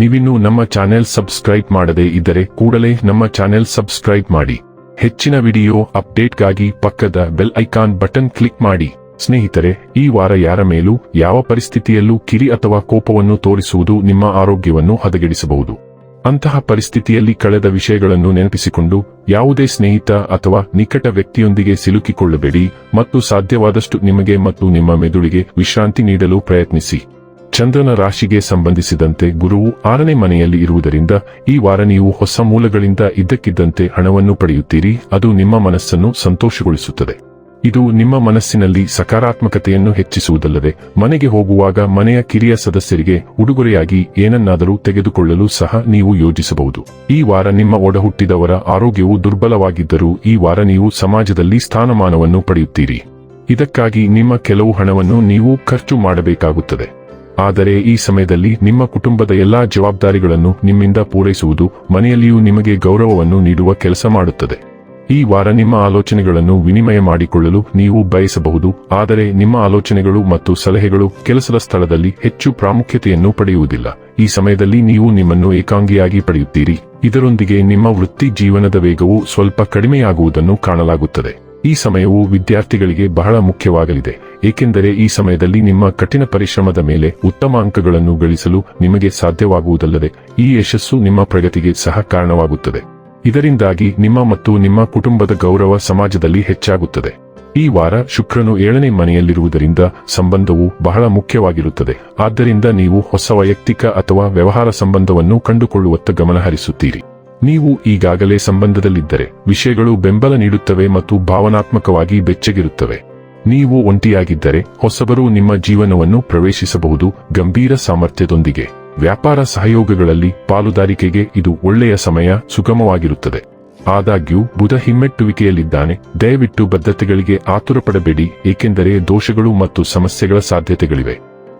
ನೀವಿನ್ನೂ ನಮ್ಮ channel subscribe ಮಾಡದೇ ಇದ್ದರೆ ಕೂಡಲೇ ನಮ್ಮ ಚಾನೆಲ್ ಸಬ್ಸ್ಕ್ರೈಬ್ ಮಾಡಿ. ಹೆಚ್ಚಿನ ವಿಡಿಯೋ ಅಪ್ಡೇಟ್ಗಾಗಿ ಪಕ್ಕದ ಬೆಲ್ ಐಕಾನ್ ಬಟನ್ ಕ್ಲಿಕ್ ಮಾಡಿ. ಸ್ನೇಹಿತರೆ, ಈ ವಾರ ಯಾರ ಮೇಲೂ ಯಾವ ಪರಿಸ್ಥಿತಿಯಲ್ಲೂ ಕಿರಿ ಅಥವಾ ಕೋಪವನ್ನು ತೋರಿಸುವುದು ನಿಮ್ಮ ಆರೋಗ್ಯವನ್ನು ಹದಗೆಡಿಸಬಹುದು. ಅಂತಹ ಪರಿಸ್ಥಿತಿಯಲ್ಲಿ ಕಳೆದ ವಿಷಯಗಳನ್ನು ನೆನಪಿಸಿಕೊಂಡು ಯಾವುದೇ ಸ್ನೇಹಿತ ಅಥವಾ ನಿಕಟ ವ್ಯಕ್ತಿಯೊಂದಿಗೆ ಸಿಲುಕಿಕೊಳ್ಳಬೇಡಿ ಮತ್ತು ಸಾಧ್ಯವಾದಷ್ಟು ನಿಮಗೆ ಮತ್ತು ನಿಮ್ಮ ಮೆದುಳಿಗೆ ವಿಶ್ರಾಂತಿ ನೀಡಲು ಪ್ರಯತ್ನಿಸಿ. ಚಂದ್ರನ ರಾಶಿಗೆ ಸಂಬಂಧಿಸಿದಂತೆ ಗುರುವು ಆರನೇ ಮನೆಯಲ್ಲಿ ಇರುವುದರಿಂದ ಈ ವಾರ ನೀವು ಹೊಸ ಮೂಲಗಳಿಂದ ಇದ್ದಕ್ಕಿದ್ದಂತೆ ಹಣವನ್ನು ಪಡೆಯುತ್ತೀರಿ. ಅದು ನಿಮ್ಮ ಮನಸ್ಸನ್ನು ಸಂತೋಷಗೊಳಿಸುತ್ತದೆ. ಇದು ನಿಮ್ಮ ಮನಸ್ಸಿನಲ್ಲಿ ಸಕಾರಾತ್ಮಕತೆಯನ್ನು ಹೆಚ್ಚಿಸುವುದಲ್ಲದೆ, ಮನೆಗೆ ಹೋಗುವಾಗ ಮನೆಯ ಕಿರಿಯ ಸದಸ್ಯರಿಗೆ ಉಡುಗೊರೆಯಾಗಿ ಏನನ್ನಾದರೂ ತೆಗೆದುಕೊಳ್ಳಲು ಸಹ ನೀವು ಯೋಜಿಸಬಹುದು. ಈ ವಾರ ನಿಮ್ಮ ಒಡಹುಟ್ಟಿದವರ ಆರೋಗ್ಯವು ದುರ್ಬಲವಾಗಿದ್ದರೂ ಈ ವಾರ ನೀವು ಸಮಾಜದಲ್ಲಿ ಸ್ಥಾನಮಾನವನ್ನು ಪಡೆಯುತ್ತೀರಿ. ಇದಕ್ಕಾಗಿ ನಿಮ್ಮ ಕೆಲವು ಹಣವನ್ನು ನೀವು ಖರ್ಚು ಮಾಡಬೇಕಾಗುತ್ತದೆ. ಆದರೆ ಈ ಸಮಯದಲ್ಲಿ ನಿಮ್ಮ ಕುಟುಂಬದ ಎಲ್ಲಾ ಜವಾಬ್ದಾರಿಗಳನ್ನು ನಿಮ್ಮಿಂದ ಪೂರೈಸುವುದು ಮನೆಯಲ್ಲಿಯೂ ನಿಮಗೆ ಗೌರವವನ್ನು ನೀಡುವ ಕೆಲಸ ಮಾಡುತ್ತದೆ. ಈ ವಾರ ನಿಮ್ಮ ಆಲೋಚನೆಗಳನ್ನು ವಿನಿಮಯ ಮಾಡಿಕೊಳ್ಳಲು ನೀವು ಬಯಸಬಹುದು, ಆದರೆ ನಿಮ್ಮ ಆಲೋಚನೆಗಳು ಮತ್ತು ಸಲಹೆಗಳು ಕೆಲಸದ ಸ್ಥಳದಲ್ಲಿ ಹೆಚ್ಚು ಪ್ರಾಮುಖ್ಯತೆಯನ್ನು ಪಡೆಯುವುದಿಲ್ಲ. ಈ ಸಮಯದಲ್ಲಿ ನೀವು ನಿಮ್ಮನ್ನು ಏಕಾಂಗಿಯಾಗಿ ಪಡೆಯುತ್ತೀರಿ. ಇದರೊಂದಿಗೆ ನಿಮ್ಮ ವೃತ್ತಿ ಜೀವನದ ವೇಗವು ಸ್ವಲ್ಪ ಕಡಿಮೆಯಾಗುವುದನ್ನು ಕಾಣಲಾಗುತ್ತದೆ. ಈ ಸಮಯವು ವಿದ್ಯಾರ್ಥಿಗಳಿಗೆ ಬಹಳ ಮುಖ್ಯವಾಗಲಿದೆ, ಏಕೆಂದರೆ ಈ ಸಮಯದಲ್ಲಿ ನಿಮ್ಮ ಕಠಿಣ ಪರಿಶ್ರಮದ ಮೇಲೆ ಉತ್ತಮ ಅಂಕಗಳನ್ನು ಗಳಿಸಲು ನಿಮಗೆ ಸಾಧ್ಯವಾಗುವುದಲ್ಲದೆ ಈ ಯಶಸ್ಸು ನಿಮ್ಮ ಪ್ರಗತಿಗೆ ಸಹ ಕಾರಣವಾಗುತ್ತದೆ. ಇದರಿಂದಾಗಿ ನಿಮ್ಮ ಮತ್ತು ನಿಮ್ಮ ಕುಟುಂಬದ ಗೌರವ ಸಮಾಜದಲ್ಲಿ ಹೆಚ್ಚಾಗುತ್ತದೆ. ಈ ವಾರ ಶುಕ್ರನು ಏಳನೇ ಮನೆಯಲ್ಲಿರುವುದರಿಂದ ಸಂಬಂಧವು ಬಹಳ ಮುಖ್ಯವಾಗಿರುತ್ತದೆ. ಆದ್ದರಿಂದ ನೀವು ಹೊಸ ವೈಯಕ್ತಿಕ ಅಥವಾ ವ್ಯವಹಾರ ಸಂಬಂಧವನ್ನು ಕಂಡುಕೊಳ್ಳುವತ್ತ ಗಮನಹರಿಸುತ್ತೀರಿ. ನೀವು ಈಗಾಗಲೇ ಸಂಬಂಧದಲ್ಲಿದ್ದರೆ ವಿಷಯಗಳು ಬೆಂಬಲ ನೀಡುತ್ತವೆ ಮತ್ತು ಭಾವನಾತ್ಮಕವಾಗಿ ಬೆಚ್ಚಗಿರುತ್ತವೆ. ನೀವು ಒಂಟಿಯಾಗಿದ್ದರೆ ಹೊಸಬರು ನಿಮ್ಮ ಜೀವನವನ್ನು ಪ್ರವೇಶಿಸಬಹುದು ಗಂಭೀರ ಸಾಮರ್ಥ್ಯದೊಂದಿಗೆ. ವ್ಯಾಪಾರ ಸಹಯೋಗಗಳಲ್ಲಿ ಪಾಲುದಾರಿಕೆಗೆ ಇದು ಒಳ್ಳೆಯ ಸಮಯ ಸುಗಮವಾಗಿರುತ್ತದೆ. ಆದಾಗ್ಯೂ ಬುಧ ಹಿಮ್ಮೆಟ್ಟುವಿಕೆಯಲ್ಲಿದ್ದಾನೆ. ದಯವಿಟ್ಟು ಬದ್ಧತೆಗಳಿಗೆ ಆತುರಪಡಬೇಡಿ, ಏಕೆಂದರೆ ದೋಷಗಳು ಮತ್ತು ಸಮಸ್ಯೆಗಳ ಸಾಧ್ಯತೆಗಳಿವೆ.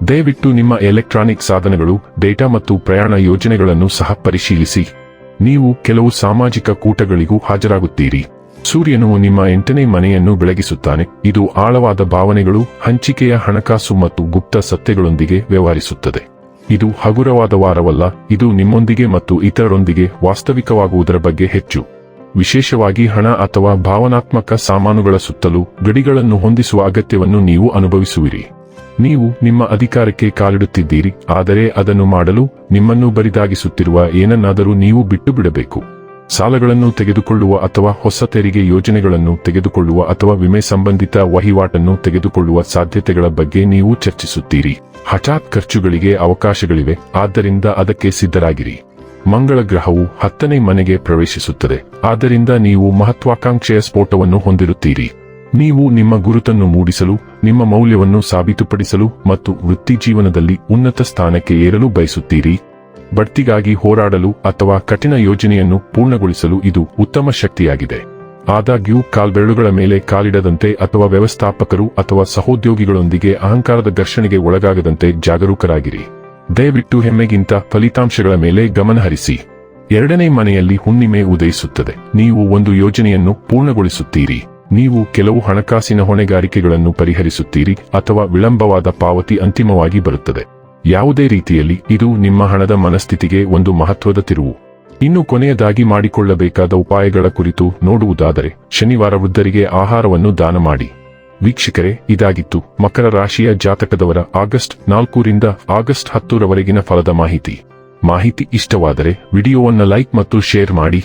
ದಯವಿಟ್ಟು ನಿಮ್ಮ ಎಲೆಕ್ಟ್ರಾನಿಕ್ ಸಾಧನಗಳು, ಡೇಟಾ ಮತ್ತು ಪ್ರಯಾಣ ಯೋಜನೆಗಳನ್ನು ಸಹ ಪರಿಶೀಲಿಸಿ. ನೀವು ಕೆಲವು ಸಾಮಾಜಿಕ ಕೂಟಗಳಿಗೂ ಹಾಜರಾಗುತ್ತೀರಿ. ಸೂರ್ಯನು ನಿಮ್ಮ ಎಂಟನೇ ಮನೆಯನ್ನು ಬೆಳಗಿಸುತ್ತಾನೆ. ಇದು ಆಳವಾದ ಭಾವನೆಗಳು, ಹಂಚಿಕೆಯ ಹಣಕಾಸು ಮತ್ತು ಗುಪ್ತ ಸತ್ಯಗಳೊಂದಿಗೆ ವ್ಯವಹರಿಸುತ್ತದೆ. ಇದು ಹಗುರವಾದ ವಾರವಲ್ಲ, ಇದು ನಿಮ್ಮೊಂದಿಗೆ ಮತ್ತು ಇತರರೊಂದಿಗೆ ವಾಸ್ತವಿಕವಾಗುವುದರ ಬಗ್ಗೆ ಹೆಚ್ಚು. ವಿಶೇಷವಾಗಿ ಹಣ ಅಥವಾ ಭಾವನಾತ್ಮಕ ಸಾಮಾನುಗಳ ಸುತ್ತಲೂ ಗಡಿಗಳನ್ನು ಹೊಂದಿಸುವ ಅಗತ್ಯವನ್ನು ನೀವು ಅನುಭವಿಸುವಿರಿ. ನೀವು ನಿಮ್ಮ ಅಧಿಕಾರಕ್ಕೆ ಕಾಲಿಡುತ್ತಿದ್ದೀರಿ, ಆದರೆ ಅದನ್ನು ಮಾಡಲು ನಿಮ್ಮನ್ನು ಬರಿದಾಗಿಸುತ್ತಿರುವ ಏನನ್ನಾದರೂ ನೀವು ಬಿಟ್ಟು ಬಿಡಬೇಕು ಸಾಲಗಳನ್ನು ತೆಗೆದುಕೊಳ್ಳುವ ಅಥವಾ ಹೊಸ ತೆರಿಗೆ ಯೋಜನೆಗಳನ್ನು ತೆಗೆದುಕೊಳ್ಳುವ ಅಥವಾ ವಿಮೆ ಸಂಬಂಧಿತ ವಹಿವಾಟನ್ನು ತೆಗೆದುಕೊಳ್ಳುವ ಸಾಧ್ಯತೆಗಳ ಬಗ್ಗೆ ನೀವು ಚರ್ಚಿಸುತ್ತೀರಿ. ಹಠಾತ್ ಖರ್ಚುಗಳಿಗೆ ಅವಕಾಶಗಳಿವೆ, ಆದ್ದರಿಂದ ಅದಕ್ಕೆ ಸಿದ್ಧರಾಗಿರಿ. ಮಂಗಳ ಗ್ರಹವು ಹತ್ತನೇ ಮನೆಗೆ ಪ್ರವೇಶಿಸುತ್ತದೆ, ಆದ್ದರಿಂದ ನೀವು ಮಹತ್ವಾಕಾಂಕ್ಷೆಯ ಸ್ಫೋಟವನ್ನು ಹೊಂದಿರುತ್ತೀರಿ. ನೀವು ನಿಮ್ಮ ಗುರುತನ್ನು ಮೂಡಿಸಲು ನಿಮ್ಮ ಮೌಲ್ಯವನ್ನು ಸಾಬೀತುಪಡಿಸಲು ಮತ್ತು ವೃತ್ತಿ ಜೀವನದಲ್ಲಿ ಉನ್ನತ ಸ್ಥಾನಕ್ಕೆ ಏರಲು ಬಯಸುತ್ತೀರಿ. ಬಡ್ತಿಗಾಗಿ ಹೋರಾಡಲು ಅಥವಾ ಕಠಿಣ ಯೋಜನೆಯನ್ನು ಪೂರ್ಣಗೊಳಿಸಲು ಇದು ಉತ್ತಮ ಶಕ್ತಿಯಾಗಿದೆ. ಆದಾಗ್ಯೂ, ಕಾಲ್ಬೆರಳುಗಳ ಮೇಲೆ ಕಾಲಿಡದಂತೆ ಅಥವಾ ವ್ಯವಸ್ಥಾಪಕರು ಅಥವಾ ಸಹೋದ್ಯೋಗಿಗಳೊಂದಿಗೆ ಅಹಂಕಾರದ ಘರ್ಷಣೆಗೆ ಒಳಗಾಗದಂತೆ ಜಾಗರೂಕರಾಗಿರಿ. ದಯವಿಟ್ಟು ಹೆಮ್ಮೆಗಿಂತ ಫಲಿತಾಂಶಗಳ ಮೇಲೆ ಗಮನಹರಿಸಿ ಎರಡನೇ ಮನೆಯಲ್ಲಿ ಹುಣ್ಣಿಮೆ ಉದಯಿಸುತ್ತದೆ. ನೀವು ಒಂದು ಯೋಜನೆಯನ್ನು ಪೂರ್ಣಗೊಳಿಸುತ್ತೀರಿ. ನೀವು ಕೆಲವು ಹಣಕಾಸಿನ ಹೊಣೆಗಾರಿಕೆಗಳನ್ನು ಪರಿಹರಿಸುತ್ತೀರಿ ಅಥವಾ ವಿಳಂಬವಾದ ಪಾವತಿ ಅಂತಿಮವಾಗಿ ಬರುತ್ತದೆ. ಯಾವುದೇ ರೀತಿಯಲ್ಲಿ ಇದು ನಿಮ್ಮ ಹಣದ ಮನಸ್ಥಿತಿಗೆ ಒಂದು ಮಹತ್ವದ ತಿರುವು. ಇನ್ನು ಕೊನೆಯದಾಗಿ ಮಾಡಿಕೊಳ್ಳಬೇಕಾದ ಉಪಾಯಗಳ ಕುರಿತು ನೋಡುವುದಾದರೆ, ಶನಿವಾರ ವೃದ್ಧರಿಗೆ ಆಹಾರವನ್ನು ದಾನ ಮಾಡಿ. ವೀಕ್ಷಕರೇ, ಇದಾಗಿತ್ತು ಮಕರ ರಾಶಿಯ ಜಾತಕದವರ ಆಗಸ್ಟ್ ನಾಲ್ಕರಿಂದ ಆಗಸ್ಟ್ ಹತ್ತರವರೆಗಿನ ಫಲದ ಮಾಹಿತಿ. ಮಾಹಿತಿ ಇಷ್ಟವಾದರೆ ವಿಡಿಯೋವನ್ನು ಲೈಕ್ ಮತ್ತು ಶೇರ್ ಮಾಡಿ.